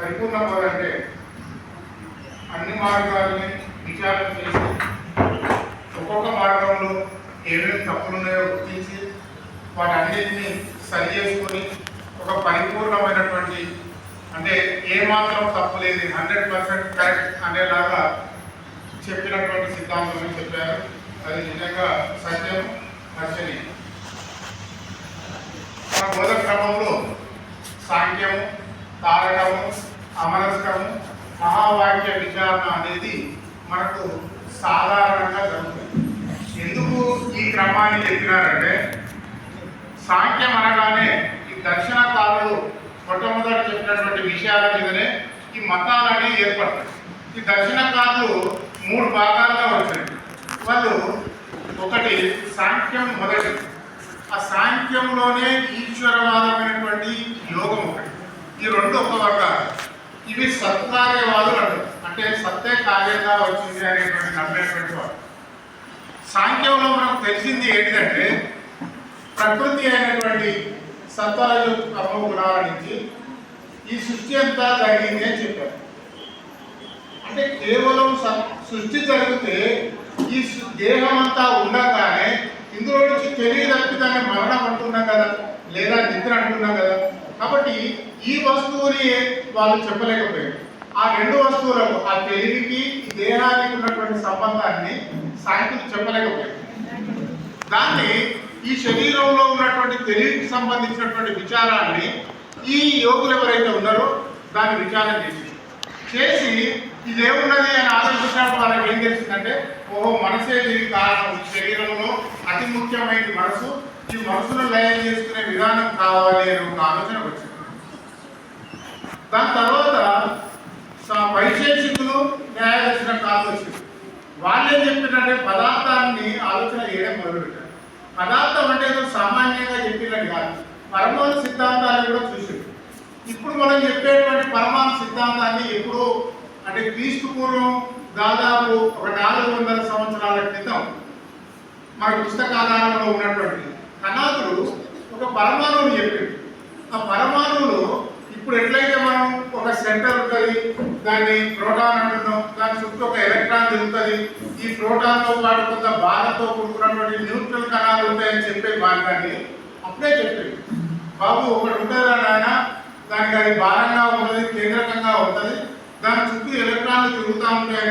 పరిపూర్ణమవ్వాలంటే అన్ని మార్గాల్ని విచారణ చేసి ఒక్కొక్క మార్గంలో ఏమేమి తప్పులున్నాయో గుర్తించి వాటన్నిటిని సరి చేసుకొని ఒక పరిపూర్ణమైనటువంటి అంటే ఏమాత్రం తప్పు లేదు హండ్రెడ్ పర్సెంట్ కరెక్ట్ అనేలాగా చెప్పినటువంటి సిద్ధాంతం చెప్పారు. అది నిజంగా సత్యం హర్షణి మన బోధ క్రమంలో సాంఖ్యము తారకము అమరస్కము మహావాక్య విచారణ అనేది మనకు సాధారణంగా జరుగుతుంది. ఎందుకు ఈ క్రమాన్ని చెప్పినారంటే సాంఖ్యం అనగానే ఈ దర్శనకారులు మొట్టమొదటి చెప్పినటువంటి విషయాల మీదనే ఈ మతాలనేవి ఏర్పడతాయి. ఈ దర్శనకారులు మూడు భాగాలుగా వచ్చాయి వాళ్ళు ఒకటి సాంఖ్యం మొదటి. ఆ సాంఖ్యంలోనే ఈశ్వరవాదమైనటువంటి యోగం ఒకటి. ఈ రెండు ఒక వర్గాలు. ఇవి సత్కార్యవాదులు అంటారు. అంటే సత్తే కార్యంగా వచ్చింది అనేటువంటి నమ్మేటువంటి వాడు. సాంఖ్యంలో మనకు తెలిసింది ఏంటంటే ప్రకృతి అయినటువంటి సత్వరజు కర్మ గుణాల నుంచి ఈ సృష్టి అంతా జరిగింది అని చెప్పారు. అంటే కేవలం స- సృష్టి జరిగితే ఈ దేహం అంతా ఉండగానే ఇందులో నుంచి తెలివి తప్పి మరణం అంటున్నాం కదా లేదా నిద్ర అంటున్నాం కదా. కాబట్టి ఈ వస్తువుని వాళ్ళు చెప్పలేకపోయారు. ఆ రెండు వస్తువులకు ఆ తెలివికి దేహానికి ఉన్నటువంటి సంబంధాన్ని సాంఖ్యులు చెప్పలేకపోయారు. దాన్ని ఈ శరీరంలో ఉన్నటువంటి తెలివికి సంబంధించినటువంటి విచారాన్ని ఈ యోగులు ఎవరైతే ఉన్నారో దాన్ని విచారం చేసి చేసి ఇదేమున్నది అని ఆలోచించినప్పుడు వాళ్ళకి ఏం తెలిసిందంటే ఓహో మనసే దీనికి కారణం. శరీరంలో అతి ముఖ్యమైన మనసు ఈ మనసును లయం చేసుకునే విధానం కావాలి అనే ఒక ఆలోచన వచ్చింది. దాని తర్వాత వైశేషికులు న్యాయదర్శన కాలం వాళ్ళు ఏం చెప్పినంటే పదార్థాన్ని ఆలోచన చేయడం మొదలుపెట్టారు. పదార్థం అంటే ఏదో సామాన్యంగా చెప్పినట్టు కాదు. పరమాణు సిద్ధాంతాన్ని కూడా చూసింది. ఇప్పుడు మనం చెప్పేటువంటి పరమాణు సిద్ధాంతాన్ని ఎప్పుడో అంటే క్రీస్తు పూర్వం దాదాపు ఒక నాలుగు వందల సంవత్సరాల క్రితం మన పుస్తకాధారంలో ఉన్నటువంటి కణాదుడు ఒక పరమాణువుని చెప్పాడు ఆ పరమాణువులో ఇప్పుడు ఎట్లయితే మనం ఒక సెంటర్ ఉంటుంది దాన్ని ప్రోటాన్ అంటున్నాం దాని చుట్టూ ఒక ఎలక్ట్రాన్ తిరుగుతుంది ఈ ప్రోటాన్తో పాటు కొంత బాధతో కూడుకున్నటువంటి న్యూట్రల్ కణాలు ఉంటాయని చెప్పే మార్గాన్ని అప్పుడే చెప్పేది. బాబు ఒకటి ఉంటుందా నాయన దానికి అది భారంగా ఉంటుంది కేంద్రకంగా ఉంటుంది దాని చుట్టూ ఎలక్ట్రాన్లు తిరుగుతూ ఉంటాయి